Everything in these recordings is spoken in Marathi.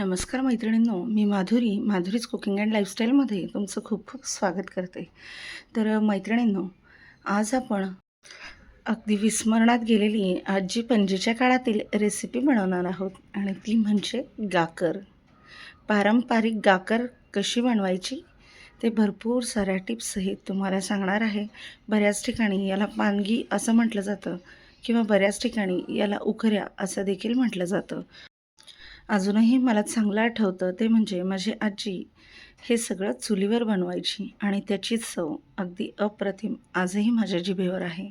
नमस्कार मैत्रिणींनो मी माधुरी माधुरीज कुकिंग अँड लाईफस्टाईलमध्ये तुमचं खूप खूप स्वागत करते. तर मैत्रिणींनो आज आपण अगदी विस्मरणात गेलेली आजी पणजीच्या काळातील रेसिपी बनवणार आहोत आणि ती म्हणजे गाकर. पारंपरिक गाकर कशी बनवायची ते भरपूर साऱ्या टिप्ससहित तुम्हाला सांगणार आहे. बऱ्याच ठिकाणी याला पानगी असं म्हटलं जातं किंवा बऱ्याच ठिकाणी याला उखऱ्या असं देखील म्हटलं जातं. अजूनही मला चांगलं आठवतं ते म्हणजे माझी आजी हे सगळं चुलीवर बनवायची आणि त्याची चव अगदी अप्रतिम आजही माझ्या जिभेवर आहे.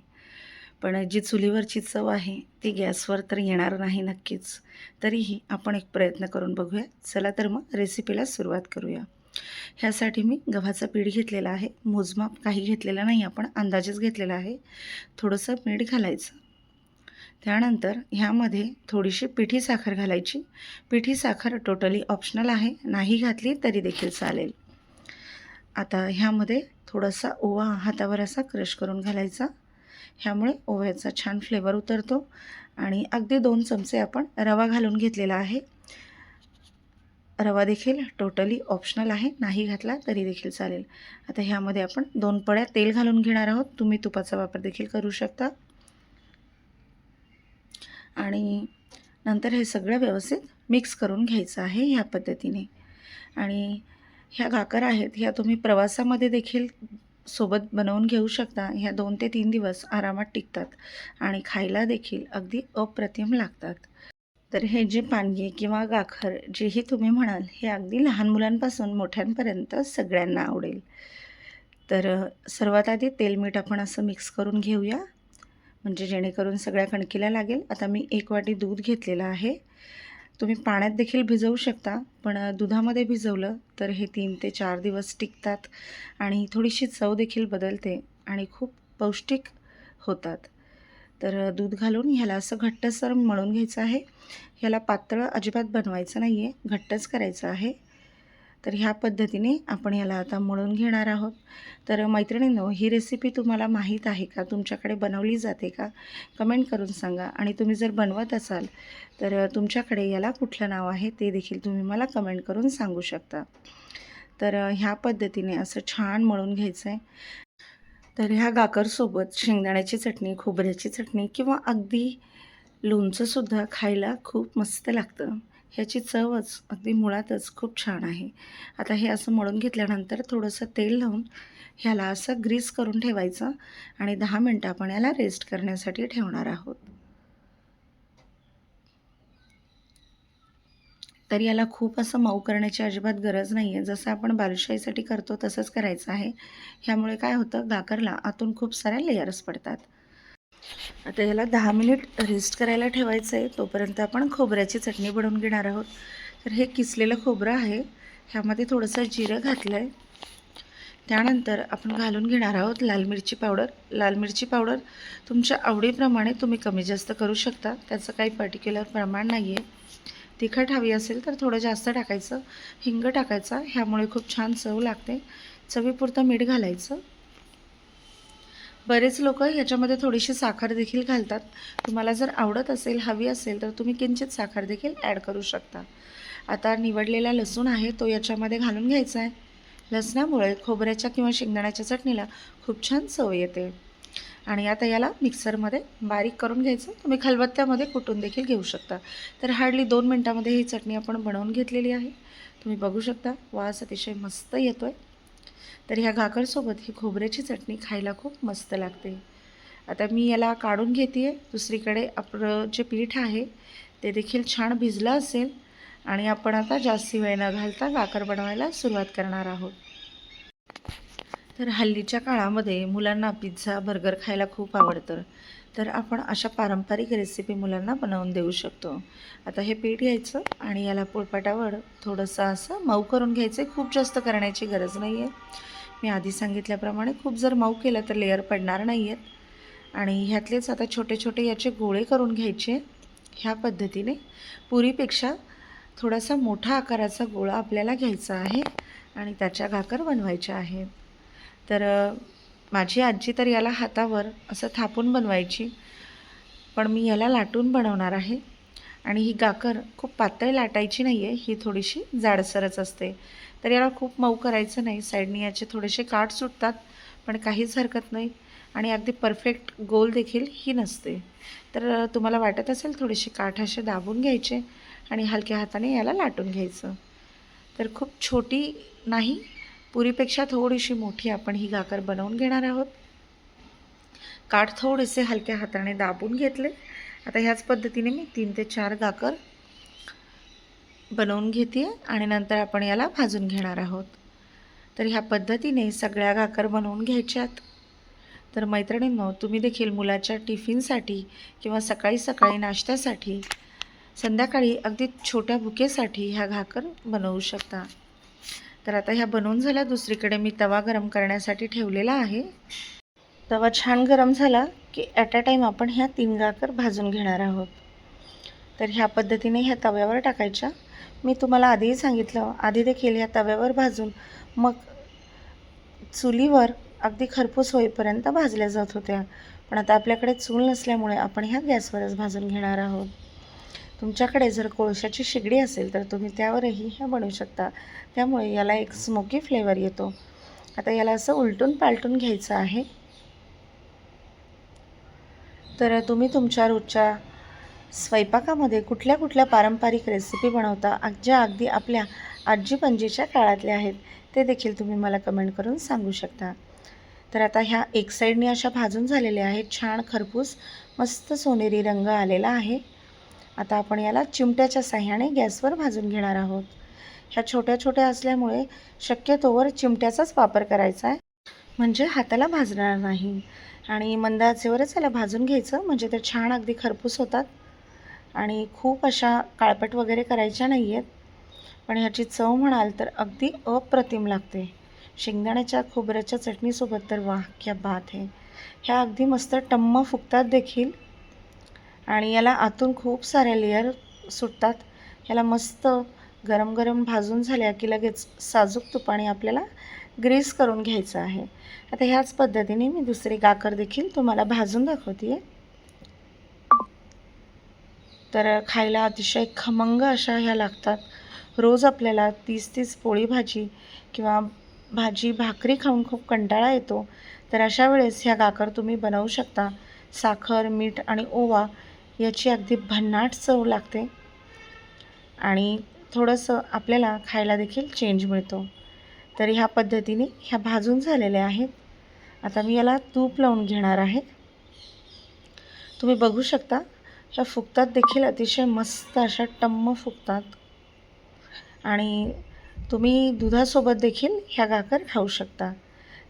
पण जी चुलीवरची चव आहे ती गॅसवर तर येणार नाही नक्कीच. तरीही आपण एक प्रयत्न करून बघूया. चला तर मग रेसिपीला सुरुवात करूया. ह्यासाठी मी गव्हाचं पीठ घेतलेलं आहे. मोजमाप काही घेतलेलं नाही आपण अंदाजेच घेतलेला आहे. थोडंसं मीठ घालायचं. त्यानंतर ह्यामध्ये थोडीशी पिठी साखर घालायची. पिठी साखर टोटली ऑप्शनल आहे. नाही घातली तरी देखील चालेल. आता ह्यामध्ये थोडासा ओवा हातावर असा क्रश करून घालायचा. ह्यामुळे ओव्याचा छान फ्लेवर उतरतो. आणि अगदी दोन चमचे आपण रवा घालून घेतलेला आहे. रवा देखील टोटली ऑप्शनल आहे. नाही घातला तरी देखील चालेल. आता ह्यामध्ये आपण दोन पड्या तेल घालून घेणार आहोत. तुम्ही तुपाचा वापर देखील करू शकता. आणि नंतर हे सगळं व्यवस्थित मिक्स करून घ्यायचं आहे ह्या पद्धतीने. आणि ह्या गाकर आहेत ह्या तुम्ही प्रवासामध्ये देखील सोबत बनवून घेऊ शकता. ह्या दोन ते तीन दिवस आरामात टिकतात आणि खायला देखील अगदी अप्रतिम लागतात. तर हे जे पानगी किंवा गाखर जेही तुम्ही म्हणाल हे अगदी लहान मुलांपासून मोठ्यांपर्यंत सगळ्यांना आवडेल. तर सर्वात आधी तेल मीठ आपण असं मिक्स करून घेऊया. म्हणजे जेणेकरून सगळ्या कणकीला लागेल. आता मी एक वाटी दूध घेतलेलं आहे. तुम्ही पाण्यात देखील भिजवू शकता पण दुधामध्ये भिजवलं तर हे तीन ते चार दिवस टिकतात आणि थोडीशी चव देखील बदलते आणि खूप पौष्टिक होतात. तर दूध घालून ह्याला असं घट्टसर मळून घ्यायचं आहे. ह्याला पातळ अजिबात बनवायचं नाही आहे घट्टच करायचं आहे. तर ह्या पद्धतीने आपण याला आता मळून घेणार आहोत. तर मैत्रिणींनो ही रेसिपी तुम्हाला माहीत आहे का? तुमच्याकडे बनवली जाते का? कमेंट करून सांगा. आणि तुम्ही जर बनवत असाल तर तुमच्याकडे याला कुठलं नाव आहे ते देखील तुम्ही मला कमेंट करून सांगू शकता. तर ह्या पद्धतीने असं छान मळून घ्यायचं आहे तर ह्या गाकरसोबत शेंगदाण्याची चटणी खोबऱ्याची चटणी किंवा अगदी लोणचंसुद्धा खायला खूप मस्त लागतं. ह्याची चवच अगदी मुळातच खूप छान आहे. आता हे असं मळून घेतल्यानंतर थोडंसं तेल लावून ह्याला असं ग्रीस करून ठेवायचं आणि दहा मिनटं आपण याला रेस्ट करण्यासाठी ठेवणार आहोत. तर याला खूप असं मऊ करण्याची अजिबात गरज नाही आहे जसं आपण बालुशाहीसाठी करतो तसंच करायचं आहे. ह्यामुळे काय होतं? गाकरला आतून खूप साऱ्या लेयर्स पडतात. आता याला दहा मिनिट रेस्ट करायला ठेवायचं आहे. तोपर्यंत आपण खोबऱ्याची चटणी बनवून घेणार आहोत. तर हे किसलेलं खोबरं आहे. ह्यामध्ये थोडंसं जिरं घातलं आहे त्यानंतर आपण घालून घेणार आहोत लाल मिरची पावडर. लाल मिरची पावडर तुमच्या आवडीप्रमाणे तुम्ही कमी जास्त करू शकता. त्याचं काही पर्टिक्युलर प्रमाण नाही आहे तिखट हवी असेल तर थोडं जास्त टाकायचं. हिंग टाकायचा. ह्यामुळे खूप छान चव लागते. चवीपुरतं मीठ घालायचं. बरेच लोक ह्याच्यामध्ये थोडीशी साखर देखील घालतात. तुम्हाला जर आवडत असेल हवी असेल तर तुम्ही किंचित साखर देखील ॲड करू शकता. आता निवडलेला लसूण आहे तो याच्यामध्ये घालून घ्यायचा आहे. लसणामुळे खोबऱ्याच्या किंवा शेंगदाण्याच्या चटणीला खूप छान चव येते. आणि आता याला मिक्सरमध्ये बारीक करून घ्यायचं. तुम्ही खलबत्त्यामध्ये कुटून देखील घेऊ शकता. तर हार्डली दोन मिनटामध्ये ही चटणी आपण बनवून घेतलेली आहे. तुम्ही बघू शकता वास अतिशय मस्त येतो आहे तर ह्या घाकरसोबत ही खोबऱ्याची चटणी खायला खूप मस्त लागते. आता मी याला काढून घेते आहे दुसरीकडे आपलं जे पीठ आहे ते देखील छान भिजलं असेल आणि आपण आता जास्ती वेळ न घालता गाकर बनवायला सुरुवात करणार आहोत. तर हल्लीच्या काळामध्ये मुलांना पिझ्झा बर्गर खायला खूप आवडतं. तर आपण अशा पारंपरिक रेसिपी मुलांना बनवून देऊ शकतो. आता हे पीठ घ्यायचं आणि याला पोळपाटावर थोडंसं असं मऊ करून घ्यायचं. खूप जास्त करण्याची गरज नाही आहे मी आधी सांगितल्याप्रमाणे खूप जर मऊ केलं तर लेअर पडणार नाही आहेत आणि ह्यातलेच आता छोटे छोटे याचे गोळे करून घ्यायचे. ह्या पद्धतीने पुरीपेक्षा थोडासा मोठा आकाराचा गोळा आपल्याला घ्यायचा आहे आणि त्याच्या घाकर बनवायच्या आहेत. तर माझी आजी तर याला हातावर असं थापून बनवायची पण मी याला लाटून बनवणार आहे. आणि ही गाकर खूप पातळ लाटायची नाही आहे ही थोडीशी जाडसरच असते. तर याला खूप मऊ करायचं नाही. साईडनी याचे थोडेसे काठ सुटतात पण काहीच हरकत नाही. आणि अगदी परफेक्ट गोल देखील ही नसते. तर तुम्हाला वाटत असेल थोडेसे काठ असे दाबून घ्यायचे आणि हलक्या हाताने याला लाटून घ्यायचं. तर खूप छोटी नाही पुरीपेक्षा थोडीशी मोठी आपण ही गाकर बनवून घेणार आहोत. काठ थोडेसे हलक्या हाताने दाबून घेतले. आता ह्याच पद्धतीने मी तीन ते चार गाकर बनवून घेते आणि नंतर आपण याला भाजून घेणार आहोत. तर ह्या पद्धतीने सगळ्या गाकर बनवून घ्यायच्यात. तर मैत्रिणींनो तुम्ही देखील मुलाच्या टिफिनसाठी किंवा सकाळी सकाळी नाश्त्यासाठी संध्याकाळी अगदी छोट्या भुकेसाठी ह्या घाकर बनवू शकता. तर आता ह्या बनवून झाल्या. दुसरीकडे मी तवा गरम करण्यासाठी ठेवलेला आहे. तवा छान गरम झाला की ॲट अ टाईम आपण ह्या तीन गाकर भाजून घेणार आहोत. तर ह्या पद्धतीने ह्या तव्यावर टाकायच्या. मी तुम्हाला आधीही सांगितलं आधी देखील ह्या तव्यावर भाजून मग चुलीवर अगदी खरपूस होईपर्यंत भाजल्या जात होत्या. पण आता आपल्याकडे चूल नसल्यामुळे आपण ह्या गॅसवरच भाजून घेणार आहोत. तुमच्याकडे जर कोळशाची शेगडी असेल तर तुम्ही त्यावरही ह्या बनवू शकता. त्यामुळे याला एक स्मोकी फ्लेवर येतो. आता याला असं उलटून पालटून घ्यायचं आहे. तर तुम्ही तुमच्या रोजच्या स्वयंपाकामध्ये कुठल्या कुठल्या पारंपरिक रेसिपी बनवता? ज्या अगदी आपल्या आजी पणजीच्या काळातल्या आहेत ते देखील तुम्ही मला कमेंट करून सांगू शकता. तर आता ह्या एक साईडने अशा भाजून झालेल्या आहेत. छान खरपूस मस्त सोनेरी रंग आलेला आहे. आता आपण याला चिमट्याच्या साह्याने गॅसवर भाजून घेणार आहोत. ह्या छोट्या छोट्या असल्यामुळे शक्यतोवर चिमट्याचाच वापर करायचा आहे. म्हणजे हाताला भाजणार नाही. आणि मंद आचेवरच याला भाजून घ्यायचं म्हणजे ते छान अगदी खरपूस होतात. आणि खूप अशा काळपट वगैरे करायच्या नाही आहेत पण ह्याची चव म्हणाल तर अगदी अप्रतिम लागते. शेंगदाण्याच्या खोबऱ्याच्या चटणीसोबत तर वाह क्या बात आहे ह्या अगदी मस्त टम्म फुगतात देखील. आणि याला आतून खूप साऱ्या लेअर सुटतात. याला मस्त गरम गरम भाजून झाल्या की लगेच साजूक तुपाने आपल्याला ग्रीस करून घ्यायचं आहे. आता ह्याच पद्धतीने मी दुसरी गाकर देखील तुम्हाला भाजून दाखवते तर खायला अतिशय खमंग अशा ह्या लागतात. रोज आपल्याला तीस तीस पोळी भाजी किंवा भाजी भाकरी खाऊन खूप कंटाळा येतो. तर अशा वेळेस ह्या गाकर तुम्ही बनवू शकता. साखर मीठ आणि ओवा याची अगदी भन्नाट चव लागते. आणि थोडंसं आपल्याला खायला देखील चेंज मिळतो. तर ह्या पद्धतीने ह्या भाजून झालेल्या आहेत. आता मी याला तूप लावून घेणार आहे. तुम्ही बघू शकता ह्या फुगतात देखील अतिशय मस्त अशा टम्म फुगतात. आणि तुम्ही दुधासोबत देखील ह्या गाकर खाऊ शकता.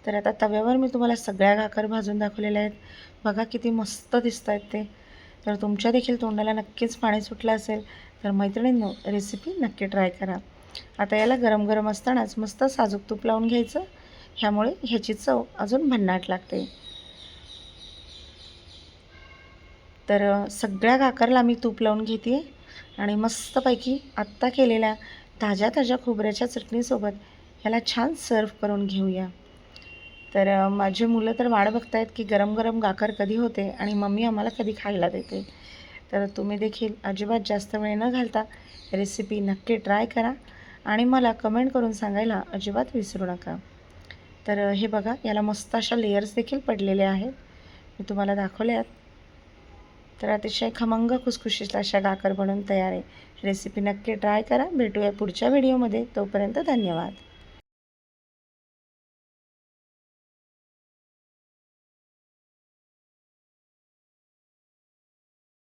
तर आता तव्यावर मी तुम्हाला सगळ्या गाकर भाजून दाखवलेल्या आहेत. बघा किती मस्त दिसत आहेत ते. तर तुमच्या देखील तोंडाला नक्कीच पाणी सुटलं असेल तर मैत्रिणींनो रेसिपी नक्की ट्राय करा. आता याला गरम गरम असतानाच मस्त साजूक तूप लावून घ्यायचं. ह्यामुळे ह्याची चव अजून भन्नाट लागते. तर सगळ्या काकरला मी तूप लावून घेते आणि मस्तपैकी आत्ता केलेल्या ताज्या ताज्या खोबऱ्याच्या चटणीसोबत ह्याला छान सर्व करून घेऊया. तर माझी मुलं तर वाट बघतायत की गरम गरम गाकर कधी होते आणि मम्मी आम्हाला कधी खायला देते. तर तुम्ही देखील अजिबात जास्त वेळ न घालता रेसिपी नक्की ट्राय करा आणि मला कमेंट करून सांगायला अजिबात विसरू नका. तर हे बघा याला मस्त अशा लेयर्स देखील पडलेले आहेत. मी तुम्हाला दाखवले आहेत तर अतिशय खमंग खुसखुशीत अशा गाकर बनवून तयार आहे. रेसिपी नक्की ट्राय करा. भेटूया पुढच्या व्हिडिओमध्ये. तोपर्यंत धन्यवाद.